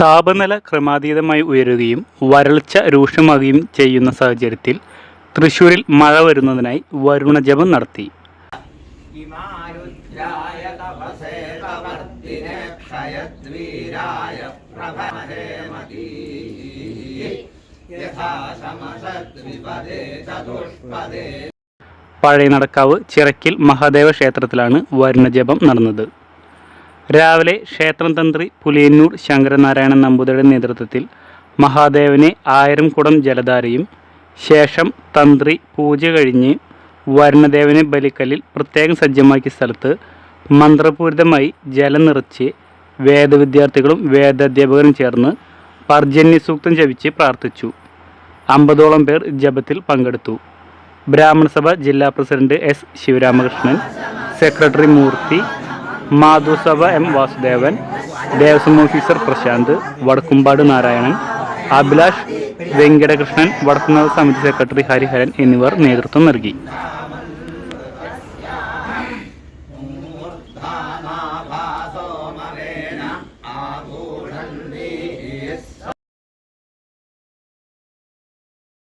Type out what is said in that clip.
താപനില ക്രമാതീതമായി ഉയരുകയും വരൾച്ച രൂക്ഷമാകുകയും ചെയ്യുന്ന സാഹചര്യത്തിൽ തൃശൂരിൽ മഴ വരുന്നതിനായി വരുണജപം നടത്തി. പഴയനടക്കാവ് ചിറക്കിൽ മഹാദേവ ക്ഷേത്രത്തിലാണ് വരുണജപം നടന്നത്. രാവിലെ ക്ഷേത്രം തന്ത്രി പുലിയന്നൂർ ശങ്കരനാരായണൻ നമ്പൂതിരിയുടെ നേതൃത്വത്തിൽ മഹാദേവനെ ആയിരം കുടം ജലധാരയും ശേഷം തന്ത്രി പൂജ കഴിഞ്ഞ് വരുണദേവനെ ബലിക്കല്ലിൽ പ്രത്യേകം സജ്ജമാക്കിയ സ്ഥലത്ത് മന്ത്രപൂരിതമായി ജലം നിറച്ച് വേദവിദ്യാർത്ഥികളും വേദാധ്യാപകരും ചേർന്ന് പർജന്യ സൂക്തം ജപിച്ച് പ്രാർത്ഥിച്ചു. അമ്പതോളം പേർ ജപത്തിൽ പങ്കെടുത്തു. ബ്രാഹ്മണസഭ ജില്ലാ president S Sivaramakrishnan secretary Murthy മാധുസഭ M Vasudevan Devaswom officer Prashant Vadakkumpad Narayanan Abhilash Venkatakrishnan വടക്കുന്നത് സമിതി സെക്രട്ടറി ഹരിഹരൻ എന്നിവർ നേതൃത്വം നൽകി.